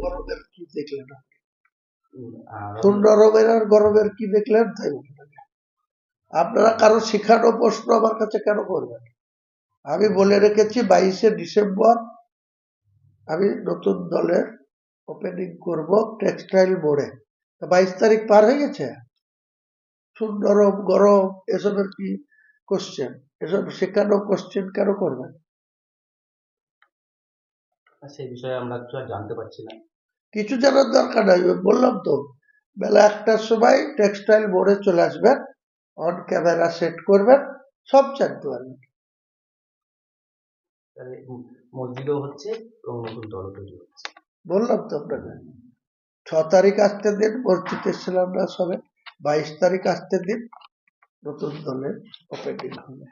গরমের কি দেখলেন? আর গরমের কি তাই আপনারা কারও শিখানো প্রশ্ন আমার কাছে কেন করবেন? আমি বলে রেখেছি বাইশে ডিসেম্বর আমি নতুন দলের ওপেনিং করব টেক্সটাইল বোর্ডে বাইশ তারিখ পার হয়ে গেছে? শুন নরম গরম এসবের কি কোশ্চেন এসব শেখানো কোশ্চেন কেন করবেন সেই বিষয়ে আমরা কিছু আর জানতে পারছি না। কিছু জানার দরকার নাই বললাম তো বেলা একটার সময় টেক্সটাইল বোর্ডে চলে আসবেন অন ক্যামেরা সেট করবেন সব জানতে পারবেন। মসজিদও হচ্ছে এবং নতুন তৈরি হচ্ছে। বললাম তো আপনাকে ছ তারিখ আসতে দিন মসজিদে ছিলাম না সবে বাইশ তারিখ আসতে দিন নতুন দলের অপেক্ষিত হবে